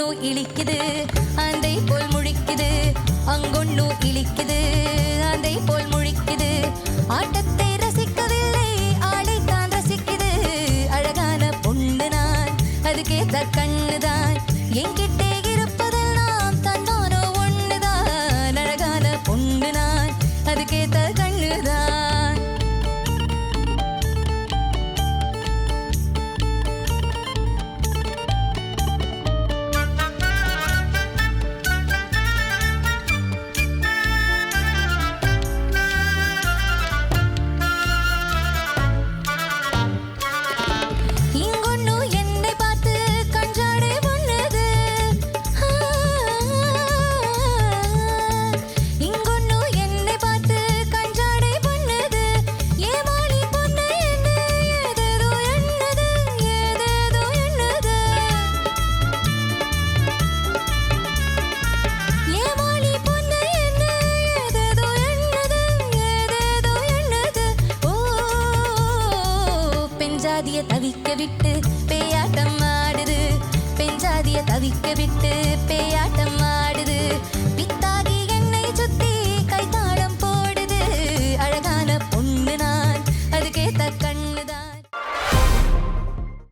அங்கொன்னு இழிக்குது. அந்தை போல் முழிக்குது. அங்கொன்னு இழிக்குது. அந்தை போல் முழிக்குது. ஆட்டத்தை ரசிக்கவில்லை. ஆளைத்தான் ரசிக்குது. அழகான பொண்ணு நான். அதுக்கே தற்கண் ஜாதிய தவிக்க விட்டு பேயாட்டம் ஆடுது. பெஞ்சாதிய தவிக்க விட்டு